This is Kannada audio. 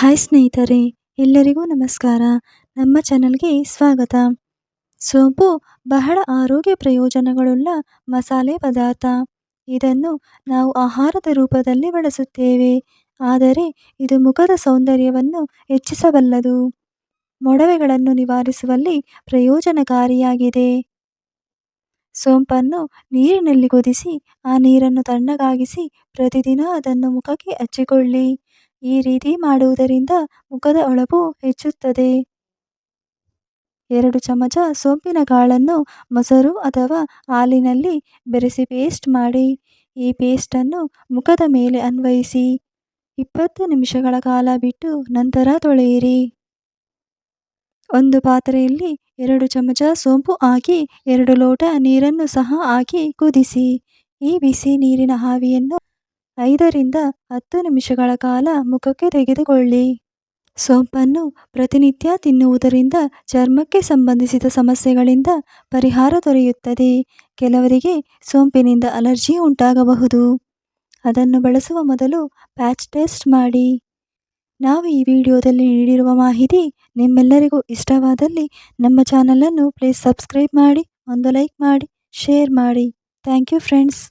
ಹಾಯ್ ಸ್ನೇಹಿತರೆ, ಎಲ್ಲರಿಗೂ ನಮಸ್ಕಾರ. ನಮ್ಮ ಚಾನಲ್ಗೆ ಸ್ವಾಗತ. ಸೋಂಪು ಬಹಳ ಆರೋಗ್ಯ ಪ್ರಯೋಜನಗಳುಳ್ಳ ಮಸಾಲೆ ಪದಾರ್ಥ. ಇದನ್ನು ನಾವು ಆಹಾರದ ರೂಪದಲ್ಲಿ ಬಳಸುತ್ತೇವೆ. ಆದರೆ ಇದು ಮುಖದ ಸೌಂದರ್ಯವನ್ನು ಹೆಚ್ಚಿಸಬಲ್ಲದು. ಮೊಡವೆಗಳನ್ನು ನಿವಾರಿಸುವಲ್ಲಿ ಪ್ರಯೋಜನಕಾರಿಯಾಗಿದೆ. ಸೋಂಪನ್ನು ನೀರಿನಲ್ಲಿ ಕುದಿಸಿ, ಆ ನೀರನ್ನು ತಣ್ಣಗಾಗಿಸಿ, ಪ್ರತಿದಿನ ಅದನ್ನು ಮುಖಕ್ಕೆ ಹಚ್ಚಿಕೊಳ್ಳಿ. ಈ ರೀತಿ ಮಾಡುವುದರಿಂದ ಮುಖದ ಹೊಳಪು ಹೆಚ್ಚುತ್ತದೆ. ಎರಡು ಚಮಚ ಸೋಂಪಿನ ಕಾಳನ್ನು ಮೊಸರು ಅಥವಾ ಹಾಲಿನಲ್ಲಿ ಬೆರೆಸಿ ಪೇಸ್ಟ್ ಮಾಡಿ. ಈ ಪೇಸ್ಟನ್ನು ಮುಖದ ಮೇಲೆ ಅನ್ವಯಿಸಿ. ಇಪ್ಪತ್ತು ನಿಮಿಷಗಳ ಕಾಲ ಬಿಟ್ಟು ನಂತರ ತೊಳೆಯಿರಿ. ಒಂದು ಪಾತ್ರೆಯಲ್ಲಿ ಎರಡು ಚಮಚ ಸೋಂಪು ಹಾಕಿ ಎರಡು ಲೋಟ ನೀರನ್ನು ಸಹ ಹಾಕಿ ಕುದಿಸಿ. ಈ ಬಿಸಿ ನೀರಿನ ಆವಿಯನ್ನು ಐದರಿಂದ ಹತ್ತು ನಿಮಿಷಗಳ ಕಾಲ ಮುಖಕ್ಕೆ ತೆಗೆದುಕೊಳ್ಳಿ. ಸೋಂಪನ್ನು ಪ್ರತಿನಿತ್ಯ ತಿನ್ನುವುದರಿಂದ ಚರ್ಮಕ್ಕೆ ಸಂಬಂಧಿಸಿದ ಸಮಸ್ಯೆಗಳಿಂದ ಪರಿಹಾರ ದೊರೆಯುತ್ತದೆ. ಕೆಲವರಿಗೆ ಸೋಂಪಿನಿಂದ ಅಲರ್ಜಿ ಉಂಟಾಗಬಹುದು. ಅದನ್ನು ಬಳಸುವ ಮೊದಲು ಪ್ಯಾಚ್ ಟೆಸ್ಟ್ ಮಾಡಿ. ನಾವು ಈ ವಿಡಿಯೋದಲ್ಲಿ ನೀಡಿರುವ ಮಾಹಿತಿ ನಿಮ್ಮೆಲ್ಲರಿಗೂ ಇಷ್ಟವಾದಲ್ಲಿ ನಮ್ಮ ಚಾನಲನ್ನು ಪ್ಲೀಸ್ ಸಬ್ಸ್ಕ್ರೈಬ್ ಮಾಡಿ, ಒಂದು ಲೈಕ್ ಮಾಡಿ, ಶೇರ್ ಮಾಡಿ. Thank you friends.